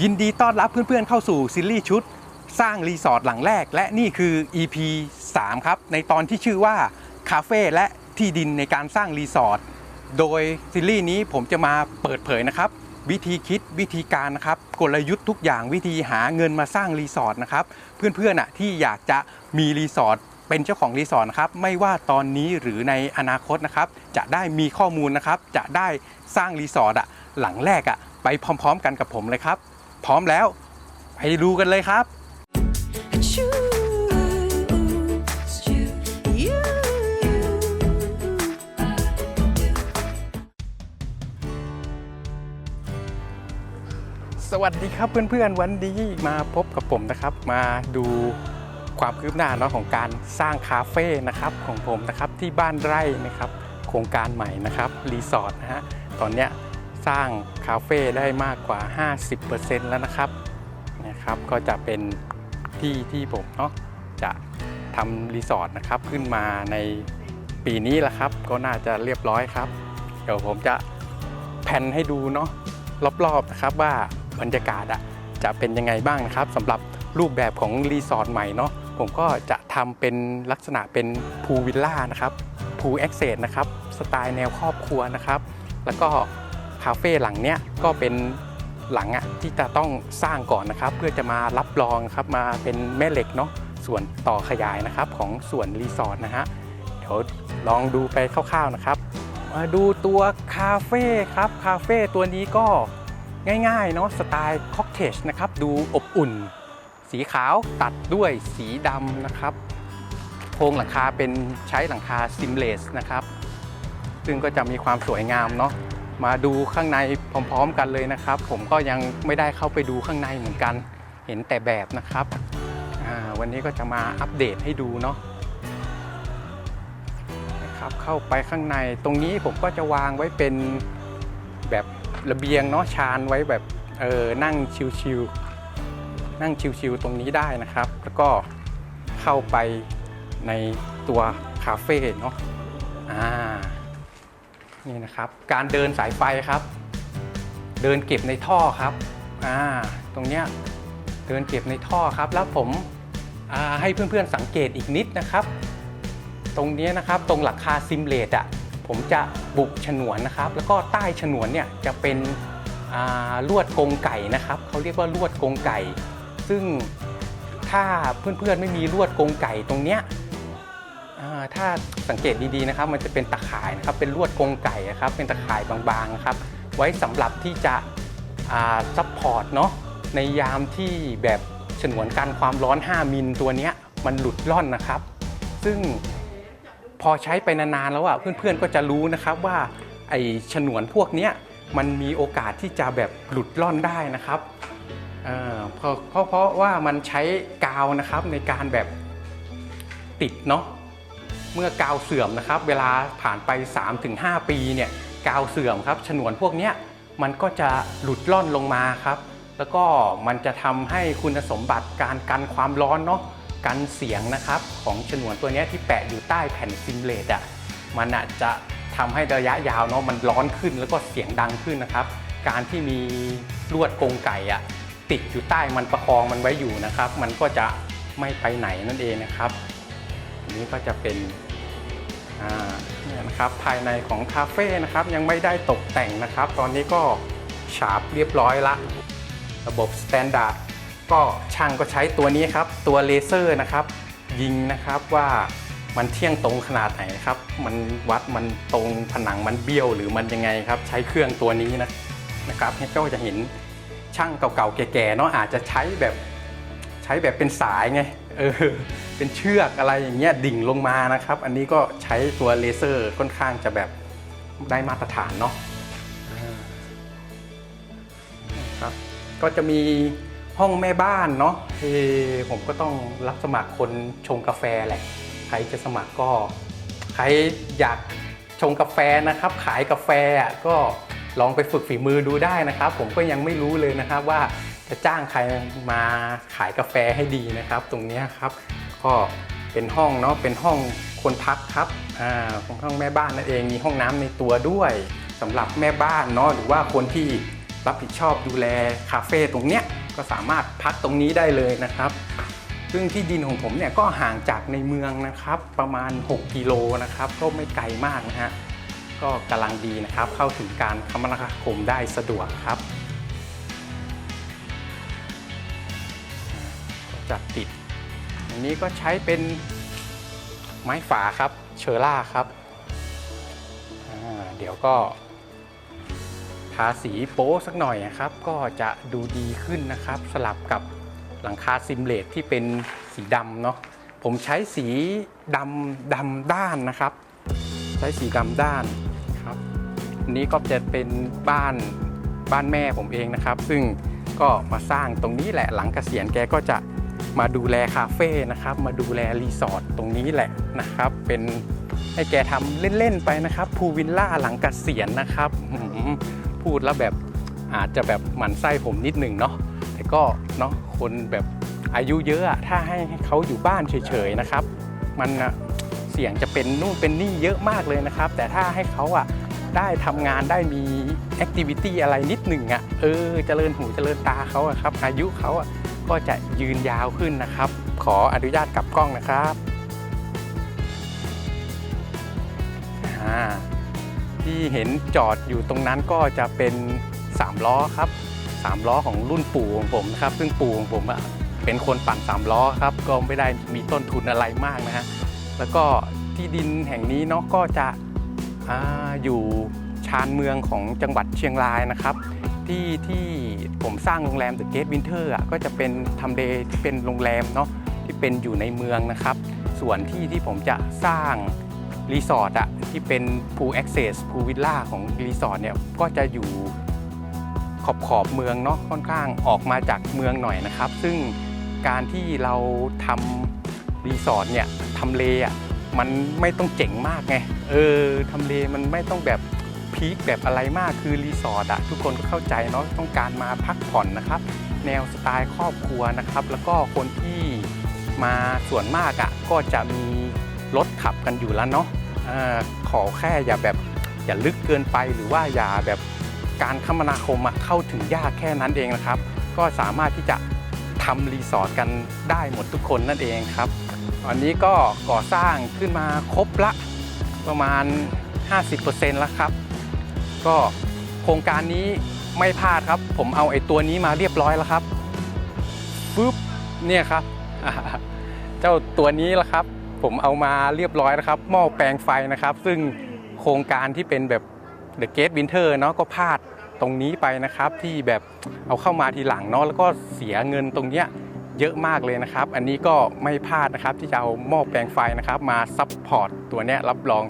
ยินดีต้อนรับเพื่อนๆเข้าสู่ซีรีส์ชุด สร้างรีสอร์ทหลังแรก และนี่คือ EP 3 ครับ ในตอนที่ชื่อว่า คาเฟ่และที่ดินในการสร้างรีสอร์ทโดยซีรีส์นี้ผมจะมาเปิดเผยนะครับ วิธีคิดวิธีการนะครับ กลยุทธ์ทุกอย่างวิธีหาเงินมาสร้างรีสอร์ทนะครับ เพื่อนๆอะที่อยากจะมีรีสอร์ทเป็นเจ้าของรีสอร์ทนะครับไม่ว่าตอนนี้หรือในอนาคตนะครับ จะได้มีข้อมูลนะครับ จะได้สร้างรีสอร์ทอะหลังแรกอะไปพร้อม ๆ กันกับผมเลยครับ พร้อมแล้ว ไปดูกันเลยครับ สวัสดีครับเพื่อนๆ วันนี้มาพบกับผมนะครับ มาดูความคืบหน้าเนาะของการสร้างคาเฟ่นะครับของผมนะครับที่บ้านไร่นะครับ โครงการใหม่นะครับรีสอร์ทนะฮะตอนเนี้ย สร้างคาเฟ่ได้มากกว่า 50%แล้วนะครับนะครับ ก็จะเป็นที่ที่ผมเนาะจะทำรีสอร์ทนะครับขึ้นมาในปีนี้แหละครับ ก็น่าจะเรียบร้อยครับ เดี๋ยวผมจะแผนให้ดูเนาะรอบๆนะครับว่าบรรยากาศอะจะเป็นยังไงบ้างนะครับสำหรับรูปแบบของรีสอร์ทใหม่เนาะผมก็จะทำเป็นลักษณะเป็นพูวิลล่านะครับพูแอคเซสนะครับ สไตล์แนวครอบครัวนะครับ แล้วก็ คาเฟ่หลังเนี้ยก็เป็นหลังอะที่จะต้องสร้างก่อนนะครับ เพื่อจะมารับรองครับมาเป็นแม่เหล็กเนาะส่วนต่อขยายนะครับของส่วนรีสอร์ทนะฮะเดี๋ยวลองดูไปคร่าวๆนะครับมาดูตัวคาเฟ่ครับคาเฟ่ตัวนี้ก็ง่ายๆเนาะสไตล์ค็อกเทจนะครับดูอบอุ่น สีขาวตัดด้วยสีดำนะครับโครงหลังคาเป็นใช้หลังคาซิมเลสนะครับ ซึ่งก็จะมีความสวยงามเนาะ มาดูข้างในพร้อม ๆ กันเลยนะครับ ผมก็ยังไม่ได้เข้าไปดูข้างในเหมือนกัน เห็นแต่แบบนะครับ วันนี้ก็จะมาอัปเดตให้ดูเนาะนะครับเข้าไปข้างในตรงนี้ผมก็จะวางไว้เป็นแบบระเบียงเนาะชานไว้แบบเออนั่งชิวๆนั่งชิวๆตรงนี้ได้นะครับ แล้วก็เข้าไปในตัวคาเฟ่เนาะอ่า นี่นะครับ การเดินสายไฟครับ เดินเก็บในท่อครับอ่าตรงเนี้ยเดินเก็บในท่อครับ แล้วผมให้เพื่อนๆสังเกตอีกนิดนะครับ ตรงนี้นะครับตรงหลังคาซิมเลตอะผมจะบุกฉนวนนะครับ แล้วก็ใต้ฉนวนเนี่ยจะเป็นลวดกงไก่นะครับเขาเรียกว่าลวดกงไก่ ซึ่งถ้าเพื่อนๆไม่มีลวดกงไก่ตรงเนี้ย ถ้าสังเกตดีๆนะครับ มันจะเป็นตะข่ายนะครับ เป็นลวดกรงไก่นะครับ เป็นตะข่ายบางๆครับ ไว้สำหรับที่จะซัพพอร์ตเนาะ ในยามที่แบบฉนวนกันความร้อน 5 มิลตัวเนี้ยมันหลุดล่อนนะครับ ซึ่งพอใช้ไปนานๆแล้วอะเพื่อนๆก็จะรู้นะครับว่าไอ้ฉนวนพวกเนี้ยมันมีโอกาสที่จะแบบหลุดล่อนได้นะครับเพราะเพราะว่ามันใช้กาวนะครับในการแบบติดเนาะ เมื่อกาวเสื่อมนะครับ เวลาผ่านไป 3-5 ปีเนี่ยกาวเสื่อมครับ ฉนวนพวกนี้มันก็จะหลุดล่อนลงมาครับ แล้วก็มันจะทำให้คุณสมบัติการกันความร้อนเนาะกันเสียงนะครับ ของฉนวนตัวนี้ที่แปะอยู่ใต้แผ่นซิมเลตอะมันอาจจะทำให้ระยะยาวเนาะมันร้อนขึ้นแล้วก็เสียงดังขึ้นนะครับ การที่มีลวดกรงไก่อะติดอยู่ใต้มันประคองมันไว้อยู่นะครับ มันก็จะไม่ไปไหนนั่นเองนะครับ นี้ก็จะเป็น นะครับภายในของคาเฟ่นะครับยังไม่ได้ตกแต่งนะครับ ตอนนี้ก็ฉาบเรียบร้อยละ ระบบสแตนดาร์ดก็ช่างก็ใช้ตัวนี้ครับ ตัวเลเซอร์นะครับ ยิงนะครับว่ามันเที่ยงตรงขนาดไหนครับ มันวัดมันตรงผนังมันเบี้ยวหรือมันยังไงครับ ใช้เครื่องตัวนี้นะนะครับเนี่ยก็จะเห็นช่างเก่าๆแก่ๆเนาะอาจจะใช้แบบใช้แบบเป็นสายไงเออ เป็นเชือกอะไรอย่างเงี้ยดิ่งลงมานะครับ อันนี้ก็ใช้ตัวเลเซอร์ค่อนข้างจะแบบได้มาตรฐานเนาะครับก็จะมีห้องแม่บ้านเนาะเออผมก็ต้องรับสมัครคนชงกาแฟแหละ ใครจะสมัครก็ ใครอยากชงกาแฟนะครับ ขายกาแฟอะก็ลองไปฝึกฝีมือดูได้นะครับ ผมก็ยังไม่รู้เลยนะครับว่าจะจ้างใครมาขายกาแฟให้ดีนะครับ ตรงเนี้ยครับ ก็เป็นห้องเนาะเป็นห้องคนพักครับอ่าของห้องแม่บ้านนั่นเองมีห้องน้ำในตัวด้วยสำหรับแม่บ้านเนาะหรือว่าคนที่รับผิดชอบดูแลคาเฟ่ตรงเนี้ยก็สามารถพักตรงนี้ได้เลยนะครับ ซึ่งที่ดินของผมเนี่ยก็ห่างจากในเมืองนะครับ ประมาณ 6 กิโลนะครับ ก็ไม่ไกลมากนะฮะก็กำลังดีนะครับ เข้าถึงการคมนาคมได้สะดวกครับก็จะติด นี้ก็ใช้เป็นไม้ฝาครับเชอร่าครับ เดี๋ยวก็ทาสีโป๊สักหน่อยนะครับ ก็จะดูดีขึ้นนะครับ สลับกับหลังคาซิมเลตที่เป็นสีดำเนาะผมใช้สีดำดำด้านนะครับ ใช้สีดำด้านครับนนี้ก็จะเป็นบ้านบ้านแม่ผมเองนะครับ ซึ่งก็มาสร้างตรงนี้แหละหลังเกษียณแกก็จะ มาดูแลคาเฟ่นะครับ มาดูแลรีสอร์ทตรงนี้แหละนะครับ เป็นให้แกทำเล่น ๆ ไปนะครับพูวิลล่าหลังเกษียณนะครับ พูดแล้วแบบอาจจะแบบหมั่นไส้ผมนิดหนึ่งเนาะแต่ก็เนาะคนแบบอายุเยอะถ้าให้เขาอยู่บ้านเฉย ๆ นะครับ มันเสี่ยงจะเป็นนู่นเป็นนี่เยอะมากเลยนะครับ แต่ถ้าให้เขาอะได้ทำงานได้มีแอคทิวิตี้อะไรนิดหนึ่งอะเออเจริญหูเจริญตาเขาอะครับ อายุเขาอะ ก็จะยืนยาวขึ้นนะครับ ขออนุญาตกลับกล้องนะครับที่เห็นจอดอยู่ตรงนั้นก็จะเป็น 3 ล้อครับ 3 ล้อของรุ่นปู่ของผมนะครับ ซึ่งปู่ของผมเป็นคนปั่น 3 ล้อครับ ก็ไม่ได้มีต้นทุนอะไรมากนะฮะแล้วก็ที่ดินแห่งนี้เนาะก็จะออยู่ชานเมืองของจังหวัดเชียงรายนะครับ ที่ที่ผมสร้างโรงแรม The Gate Winter อะก็จะเป็นทำเลที่เป็นโรงแรมเนาะที่เป็นอยู่ในเมืองนะครับ ส่วนที่ที่ผมจะสร้างรีสอร์ทอะที่เป็น Pool Access Pool Villa ของรีสอร์ทเนี่ยก็จะอยู่ขอบขอบเมืองเนาะค่อนข้างออกมาจากเมืองหน่อยนะครับ ซึ่งการที่เราทำรีสอร์ทเนี่ยทำเลอะมันไม่ต้องเจ๋งมากไงเออทำเลมันไม่ต้องแบบ พีคแบบอะไรมากคือรีสอร์ทอะทุกคนก็เข้าใจเนาะต้องการมาพักผ่อนนะครับ แนวสไตล์ครอบครัวนะครับ แล้วก็คนที่มาส่วนมากอะก็จะมีรถขับกันอยู่แล้วเนาะออขอแค่อย่าแบบอย่าลึกเกินไปหรือว่าอย่าแบบการคมนาคมอะเข้าถึงยากแค่นั้นเองนะครับ ก็สามารถที่จะทำรีสอร์ทกันได้หมดทุกคนนั่นเองครับอันนี้ก็ก่อสร้างขึ้นมาครบละประมาณ 50%แล้วครับ ก็โครงการนี้ไม่พลาดครับ ผมเอาไอ้ตัวนี้มาเรียบร้อยแล้วครับปึ๊บเนี่ยครับ เจ้าตัวนี้ละครับ ผมเอามาเรียบร้อยแล้วครับ หม้อแปลงไฟนะครับ ซึ่งโครงการที่เป็นแบบ The Gate Winter เนาะก็พลาดตรงนี้ไปนะครับ ที่แบบเอาเข้ามาทีหลังเนาะแล้วก็เสียเงินตรงเนี้ยเยอะมากเลยนะครับ อันนี้ก็ไม่พลาดนะครับที่จะเอาหม้อแปลงไฟนะครับ มาซัพพอร์ตตัวเนี้ยรับรอง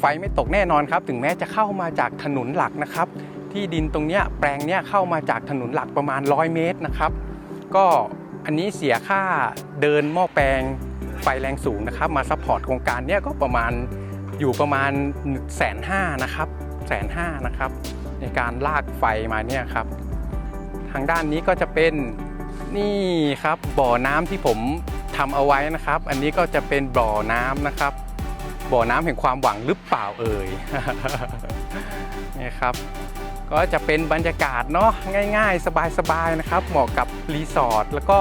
ไฟไม่ตกแน่นอนครับ ถึงแม้จะเข้ามาจากถนนหลักนะครับ ที่ดินตรงเนี้ยแปลงเนี้ยเข้ามาจากถนนหลักประมาณ 100 เมตรนะครับ ก็อันนี้เสียค่าเดินหม้อแปลงไฟแรงสูงนะครับ มาซัพพอร์ตโครงการเนี้ยก็ประมาณอยู่ประมาณแสนห้านะครับแสนห้านะครับ ในการลากไฟมาเนี่ยครับ ทางด้านนี้ก็จะเป็นนี่ครับบ่อน้ำที่ผมทำเอาไว้นะครับ อันนี้ก็จะเป็นบ่อน้ำนะครับ บ่อน้ำแห่งความหวังหรือเปล่าเอ่ยนี่ครับ ก็จะเป็นบรรยากาศเนาะง่ายๆ สบายๆนะครับ เหมาะกับรีสอร์ทแล้วก็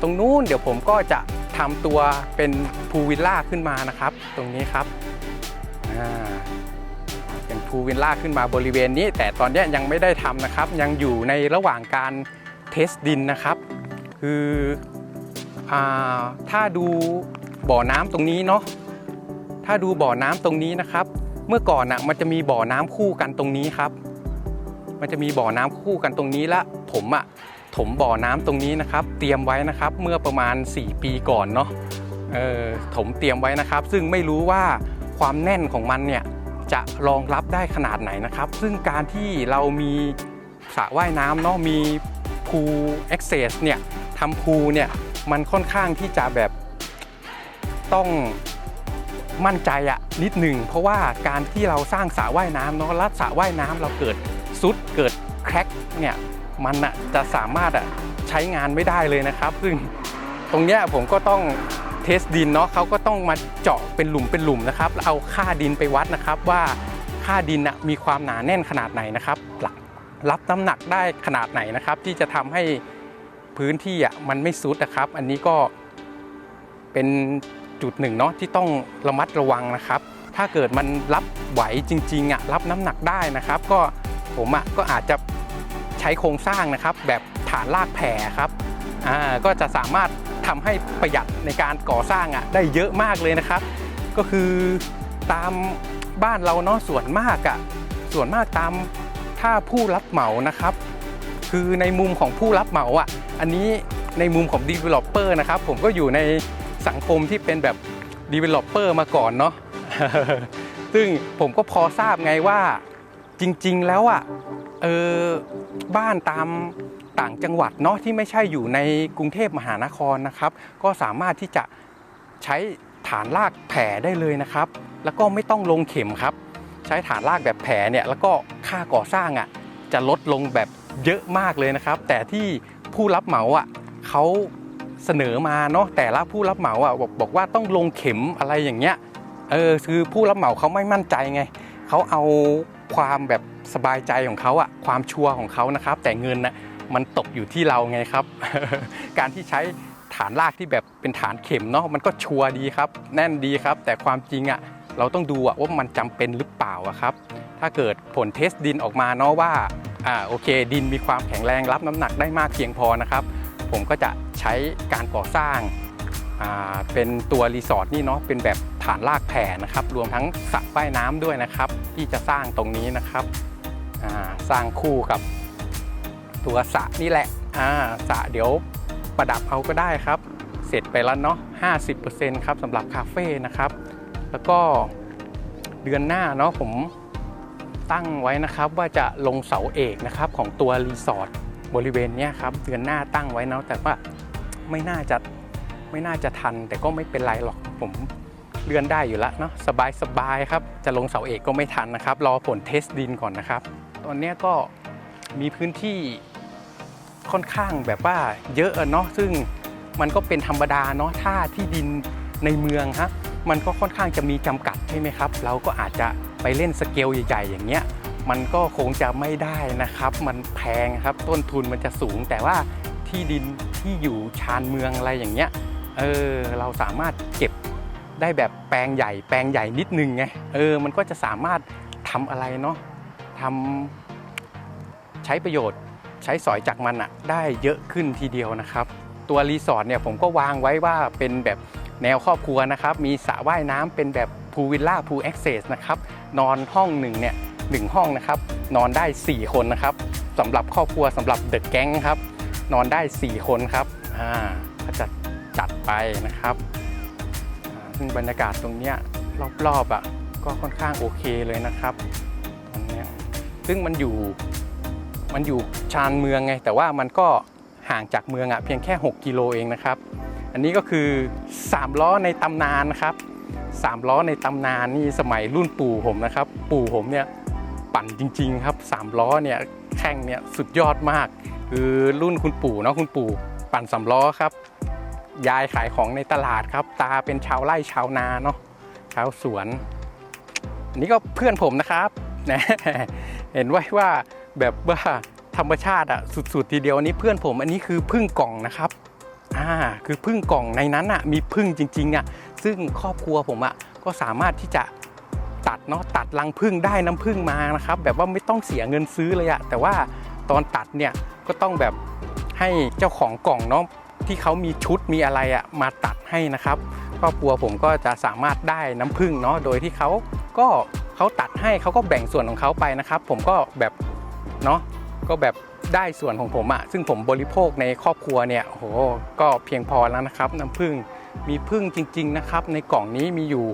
ตรงนู้นเดี๋ยวผมก็จะทำตัวเป็นพูลวิลล่าขึ้นมานะครับ ตรงนี้ครับเป็นพูลวิลล่าขึ้นมาบริเวณนี้ แต่ตอนนี้ยังไม่ได้ทำนะครับ ยังอยู่ในระหว่างการเทสดินนะครับ คืออถ้าดูบ่อน้ำตรงนี้เนาะ ถ้าดูบ่อน้ำตรงนี้นะครับ เมื่อก่อนน่ะมันจะมีบ่อน้ำคู่กันตรงนี้ครับ มันจะมีบ่อน้ำคู่กันตรงนี้และผมอะถมบ่อน้ำตรงนี้นะครับ เตรียมไว้นะครับ เมื่อประมาณ 4 ปีก่อนเนาะเออถมเตรียมไว้นะครับ ซึ่งไม่รู้ว่าความแน่นของมันเนี่ยจะรองรับได้ขนาดไหนนะครับ ซึ่งการที่เรามีสระว่ายน้ำเนาะมีพูลแอคเซสเนี่ยทำพูเนี่ยมันค่อนข้างที่จะแบบต้อง มั่นใจอะนิดหนึ่งเพราะว่าการที่เราสร้างสระว่ายน้ำเนาะแลัดสระว่ายน้ำเราเกิดซุดเกิดแคร็กเนี่ยมันอะจะสามารถอะใช้งานไม่ได้เลยนะครับ ซึ่งตรงเนี้ยผมก็ต้องเทสดินเนาะเขาก็ต้องมาเจาะเป็นหลุมเป็นหลุมนะครับแล้วเอาค่าดินไปวัดนะครับว่าค่าดินอะมีความหนาแน่นขนาดไหนนะครับหลังรับน้ำหนักได้ขนาดไหนนะครับ ที่จะทำให้พื้นที่อะมันไม่ซุดนะครับ อันนี้ก็เป็น จุดหนึ่งเนาะที่ต้องระมัดระวังนะครับ ถ้าเกิดมันรับไหวจริงๆอะรับน้ำหนักได้นะครับ ก็ผมอะก็อาจจะใช้โครงสร้างนะครับ แบบฐานรากแผ่ครับอ่าก็จะสามารถทำให้ประหยัดในการก่อสร้างอะได้เยอะมากเลยนะครับ ก็คือตามบ้านเราเนาะส่วนมากอะ่ะส่วนมากตามถ้าผู้รับเหมานะครับ คือในมุมของผู้รับเหมาอะ่ะอันนี้ในมุมของ Developer นะครับ ผมก็อยู่ใน สังคมที่เป็นแบบ Developer มาก่อนเนาะ ซึ่งผมก็พอทราบไงว่าจริง ๆ แล้วอะ่ะเออบ้านตามต่างจังหวัดเนาะที่ไม่ใช่อยู่ในกรุงเทพมหานครนะครับ ก็สามารถที่จะใช้ฐานรากแผ่ได้เลยนะครับ แล้วก็ไม่ต้องลงเข็มครับ ใช้ฐานรากแบบแผ่เนี่ยแล้วก็ค่าก่อสร้างอะจะลดลงแบบเยอะมากเลยนะครับ แต่ที่ผู้รับเหมาอะเขา เสนอมาเนาะแต่ละผู้รับเหมาอะบอกบอกว่าต้องลงเข็มอะไรอย่างเงี้ยเออคือผู้รับเหมาเขาไม่มั่นใจไงเขาเอาความแบบสบายใจของเขาอะความชัวร์ของเขานะครับ แต่เงินน่ะมันตกอยู่ที่เราไงครับ การที่ใช้ฐานรากที่แบบเป็นฐานเข็มเนาะมันก็ชัวร์ดีครับ แน่นดีครับ แต่ความจริงอะเราต้องดูอะว่ามันจำเป็นหรือเปล่าอะครับ ถ้าเกิดผลเทสดินออกมาเนาะว่าอ่าโอเค ดินมีความแข็งแรงรับน้ำหนักได้มากเพียงพอนะครับ ผมก็จะใช้การก่อสร้างเป็นตัวรีสอร์ทนี่เนาะเป็นแบบฐานรากแผ่นะครับ รวมทั้งสระว่ายน้ำด้วยนะครับ ที่จะสร้างตรงนี้นะครับสร้างคู่กับตัวสระนี่แหละสระเดี๋ยวประดับเอาก็ได้ครับ เสร็จไปแล้วเนาะ50%ครับสำหรับคาเฟ่นะครับ แล้วก็เดือนหน้าเนาะผมตั้งไว้นะครับว่าจะลงเสาเอกนะครับของตัวรีสอร์ท บริเวณเนี้ยครับเดือนหน้าตั้งไว้เนาะแต่ว่าไม่น่าจะไม่น่าจะทัน แต่ก็ไม่เป็นไรหรอกผมเลื่อนได้อยู่แล้วเนาะสบายสบายครับจะลงเสาเอกก็ไม่ทันนะครับ รอผลเทสดินก่อนนะครับ ตอนนี้ก็มีพื้นที่ค่อนข้างแบบว่าเยอะเนาะซึ่งมันก็เป็นธรรมดาเนาะถ้าที่ดินในเมืองฮะมันก็ค่อนข้างจะมีจำกัดใช่ไหมครับ เราก็อาจจะไปเล่นสเกลใหญ่ๆอย่างเงี้ย มันก็คงจะไม่ได้นะครับ มันแพงครับต้นทุนมันจะสูง แต่ว่าที่ดินที่อยู่ชานเมืองอะไรอย่างเงี้ยเออเราสามารถเก็บได้แบบแปลงใหญ่ แปลงใหญ่นิดนึงไงเออมันก็จะสามารถทำอะไรเนาะทำใช้ประโยชน์ใช้สอยจากมันอะได้เยอะขึ้นทีเดียวนะครับ ตัวรีสอร์ทเนี่ยผมก็วางไว้ว่าเป็นแบบแนวครอบครัวนะครับ มีสระว่ายน้ำเป็นแบบพูลวิลล่าพูลแอคเซสนะครับ นอนห้องหนึ่งเนี่ย หนึ่งห้องนะครับ นอนได้ 4 คนนะครับสำหรับครอบครัวสำหรับเดอะแก๊งครับ นอนได้ 4 คนครับอ่าก็จะจัดไปนะครับซึ่งบรรยากาศตรงเนี้ยรอบๆอะก็ค่อนข้างโอเคเลยนะครับตรงเนี้ยซึ่งมันอยู่มันอยู่ชานเมืองไง แต่ว่ามันก็ห่างจากเมืองอะเพียงแค่ 6 กิโลเองนะครับ อันนี้ก็คือ 3 ล้อในตำนานนะครับ3ล้อในตำนานนี่สมัยรุ่นปู่ผมนะครับ ปู่ผมเนี่ย ปั่นจริง ๆ ครับ3ล้อเนี่ยแข่งเนี่ยสุดยอดมาก คือรุ่นคุณปู่เนาะคุณปู่ ปั่นสามล้อครับยายขายของในตลาดครับ ตาเป็นชาวไร่ชาวนาเนาะชาวสวนอันนี้ก็เพื่อนผมนะครับนะเห็นไว้ว่าแบบว่าธรรมชาติอะสุดๆทีเดียวอันนี้เพื่อนผมอันนี้คือพึ่งกล่องนะครับอ่าคือพึ่งกล่องในนั้นอะมีพึ่งจริงๆอะซึ่งครอบครัวผมอะก็สามารถที่จะ ตัดเนาะตัดรังพึ่งได้น้ำพึ่งมานะครับ แบบว่าไม่ต้องเสียเงินซื้อเลยอะแต่ว่าตอนตัดเนี่ยก็ต้องแบบให้เจ้าของกล่องเนาะที่เขามีชุดมีอะไรอะมาตัดให้นะครับครอบครัวผมก็จะสามารถได้น้ำพึ่งเนาะโดยที่เขาก็เขาตัดให้เขาก็แบ่งส่วนของเขาไปนะครับ ผมก็แบบเนาะก็แบบได้ส่วนของผมอะซึ่งผมบริโภคในครอบครัวเนี่ยโหก็เพียงพอแล้วนะครับ น้ำพึ่งมีพึ่งจริง ๆ นะครับ ในกล่องนี้มีอยู่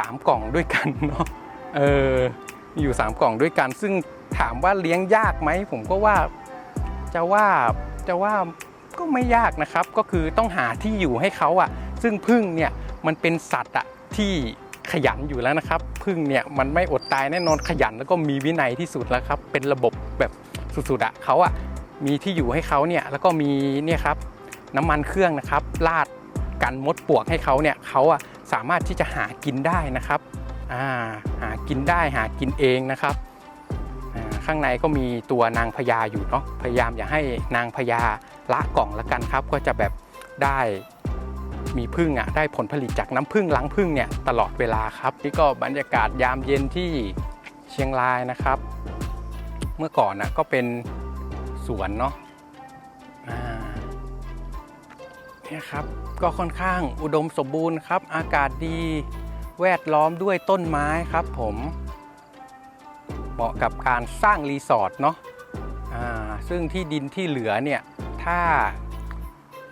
3 กล่องด้วยกันเนาะเออมีอยู่ 3 กล่องด้วยกัน ซึ่งถามว่าเลี้ยงยากไหมผมก็ว่าจะว่าจะว่าก็ไม่ยากนะครับ ก็คือต้องหาที่อยู่ให้เขาอะซึ่งพึ่งเนี่ยมันเป็นสัตว์อะที่ขยันอยู่แล้วนะครับ พึ่งเนี่ยมันไม่อดตายแน่นอนขยันแล้วก็มีวินัยที่สุดแล้วครับ เป็นระบบแบบสุดๆอะเขาอะมีที่อยู่ให้เขาเนี่ยแล้วก็มีเนี่ยครับน้ำมันเครื่องนะครับราดกันมดปลวกให้เขาเนี่ยเขาอะ สามารถที่จะหากินได้นะครับาหากินได้หากินเองนะครับ ข้างในก็มีตัวนางพญาอยู่เนาะพยายามอย่าให้นางพญาละกล่องละกันครับ ก็จะแบบได้มีพึ่งอะได้ผลผลิตจากน้ำพึ่งล้างพึ่งเนี่ยตลอดเวลาครับนี่ก็บรรยากาศยามเย็นที่เชียงรายนะครับ เมื่อก่อนนะก็เป็นสวนเนาะ นี่ยครับก็ค่อนข้างอุดมสมบูรณ์ครับ อากาศดีแวดล้อมด้วยต้นไม้ครับผมเหมาะกับการสร้างรีสอร์ทเนาะซึ่งที่ดินที่เหลือเนี่ยถ้า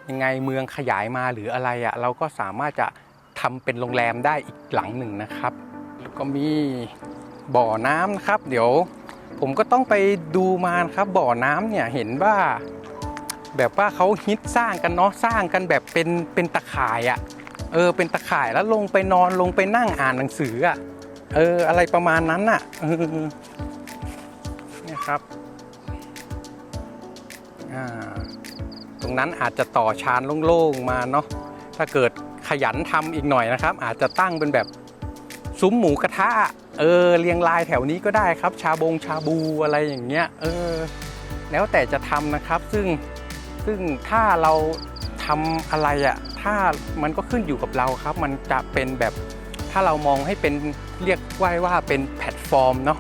ยังไงเมืองขยายมาหรืออะไรอะ่ะเราก็สามารถจะทำเป็นโรงแรมได้อีกหลังหนึ่งนะครับแล้วก็มีบ่อน้ำนะครับ เดี๋ยวผมก็ต้องไปดูมานะครับบ่อน้ำเนี่ยเห็นว่า แบบว่าเขาฮิตสร้างกันเนาะสร้างกันแบบเป็นเป็นตะข่ายอะ่ะเออเป็นตะข่ายแล้วลงไปนอนลงไปนั่งอ่านหนังสืออะเอออะไรประมาณนั้นน่ะเออเนี่ยครับอ่าตรงนั้นอาจจะต่อชานโล่งๆมาเนาะถ้าเกิดขยันทำอีกหน่อยนะครับ อาจจะตั้งเป็นแบบซุ้มหมูกระทะเออเรียงรายแถวนี้ก็ได้ครับ ชาบงชาบูอะไรอย่างเงี้ยเออแล้วแต่จะทำนะครับซึ่ง ซึ่งถ้าเราทำอะไรอะ่ะถ้ามันก็ขึ้นอยู่กับเราครับ มันจะเป็นแบบถ้าเรามองให้เป็นเรียกว่าว่าเป็นแพลตฟอร์มเนาะ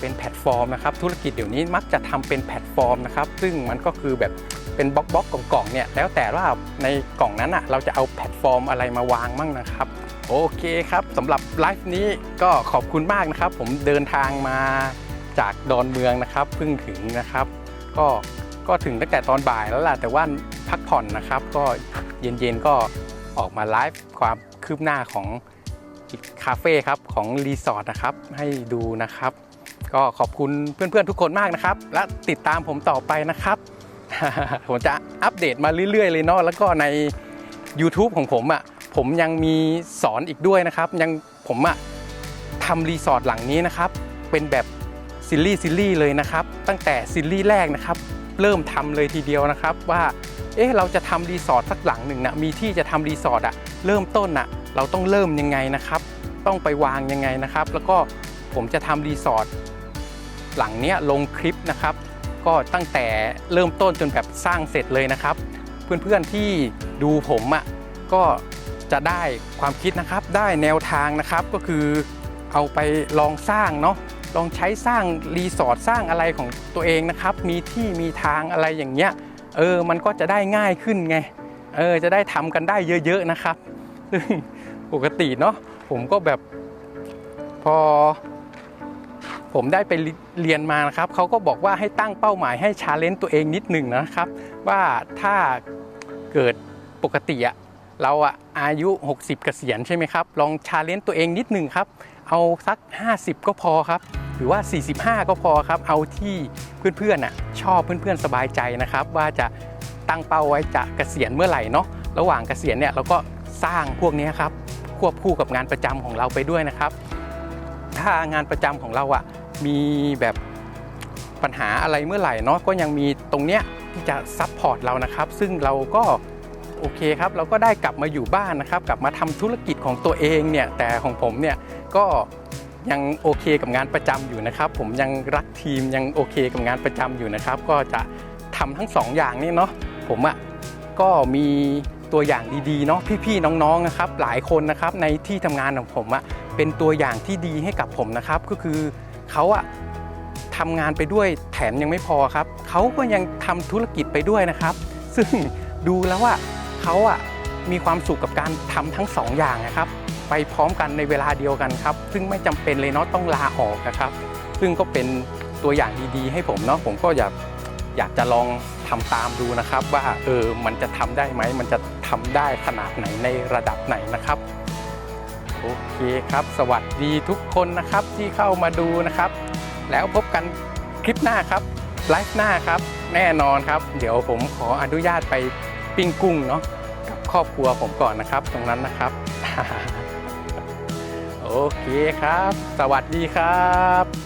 เป็นแพลตฟอร์มนะครับ ธุรกิจเดี๋ยวนี้มักจะทำเป็นแพลตฟอร์มนะครับ ซึ่งมันก็คือแบบเป็นบล็อกบล็อกกล่องๆเนี่ยแล้วแต่ว่าในกล่องนั้นอะเราจะเอาแพลตฟอร์มอะไรมาวางมั่งนะครับโอเคครับสำหรับไลฟ์นี้ก็ขอบคุณมากนะครับ ผมเดินทางมาจากดอนเมืองนะครับเพิ่งถึงนะครับ ก็ ก็ถึงตั้งแต่ตอนบ่ายแล้วล่ะแต่ว่าพักผ่อนนะครับ ก็เย็นๆก็ออกมาไลฟ์ความคืบหน้าของคาเฟ่ครับของรีสอร์ทนะครับให้ดูนะครับ ก็ขอบคุณเพื่อนๆทุกคนมากนะครับ และติดตามผมต่อไปนะครับ ผมจะอัปเดตมาเรื่อยๆ เลยเนาะแล้วก็ใน YouTube ของผมอะ่ะผมยังมีสอนอีกด้วยนะครับ ยังผมอะ่ะทำรีสอร์ทหลังนี้นะครับ เป็นแบบซีรีส์ซีรีส์เลยนะครับ ตั้งแต่ซีรีส์แรกนะครับ เริ่มทำเลยทีเดียวนะครับว่าเอ๊ะเราจะทำรีสอร์ทสักหลังหนึ่งนะมีที่จะทำรีสอร์ทอะเริ่มต้นอะเราต้องเริ่มยังไงนะครับ ต้องไปวางยังไงนะครับ แล้วก็ผมจะทำรีสอร์ทหลังเนี้ยลงคลิปนะครับ ก็ตั้งแต่เริ่มต้นจนแบบสร้างเสร็จเลยนะครับ เพื่อนๆที่ดูผมอะก็จะได้ความคิดนะครับได้แนวทางนะครับก็คือเอาไปลองสร้างเนาะ ลองใช้สร้างรีสอร์ทสร้างอะไรของตัวเองนะครับ มีที่มีทางอะไรอย่างเงี้ยเออมันก็จะได้ง่ายขึ้นไงเออจะได้ทำกันได้เยอะๆนะครับซึ่งปกติเนาะผมก็แบบพอ ผมได้ไปเรียนมานะครับเขาก็บอกว่าให้ตั้งเป้าหมายให้ชาเลนจ์ตัวเองนิดหนึ่งนะครับ ว่าถ้าเกิดปกติอะเราอะอายุ 60 เกษียณใช่ไหมครับ ลองชาเลนจ์ตัวเองนิดหนึ่งครับ เอาสัก 50 ก็พอครับ หรือว่า 45 ก็พอครับ เอาที่เพื่อนๆอะชอบเพื่อนๆสบายใจนะครับ ว่าจะตั้งเป้าไว้จะเกษียณเมื่อไหร่เนาะระหว่างเกษียณเนี่ยเราก็สร้างพวกนี้ครับควบคู่กับงานประจำของเราไปด้วยนะครับ ถ้างานประจำของเราอะมีแบบปัญหาอะไรเมื่อไหร่เนาะก็ยังมีตรงเนี้ยที่จะซัพพอร์ตเรานะครับ ซึ่งเราก็โอเคครับ เราก็ได้กลับมาอยู่บ้านนะครับ กลับมาทำธุรกิจของตัวเองเนี่ยแต่ของผมเนี่ย ก็ยังโอเคกับงานประจำอยู่นะครับ ผมยังรักทีมยังโอเคกับงานประจำอยู่นะครับ ก็จะทำทั้งสองอย่างนี่เนาะผมอะก็มีตัวอย่างดีๆเนาะพี่ๆน้องๆนะครับ หลายคนนะครับในที่ทำงานของผมอะเป็นตัวอย่างที่ดีให้กับผมนะครับ ก็คือเขาอะทำงานไปด้วยแถมยังไม่พอครับเขาก็ยังทำธุรกิจไปด้วยนะครับ ซึ่งดูแล้วว่าเขาอะมีความสุขกับการทำทั้งสองอย่างนะครับ ไปพร้อมกันในเวลาเดียวกันครับ ซึ่งไม่จำเป็นเลยเนาะต้องลาออกนะครับ ซึ่งก็เป็นตัวอย่างดีๆ ให้ผมเนาะผมก็อยากอยากจะลองทำตามดูนะครับ ว่าเออมันจะทำได้ไหมมันจะทำได้ขนาดไหนในระดับไหนนะครับโอเคครับ สวัสดีทุกคนนะครับที่เข้ามาดูนะครับ แล้วพบกันคลิปหน้าครับไลฟ์หน้าครับแน่นอนครับ เดี๋ยวผมขออนุญาตไปปิ้งกุ้งเนาะกับครอบครัวผมก่อนนะครับ ตรงนั้นนะครับ เคครับ สวัสดีครับ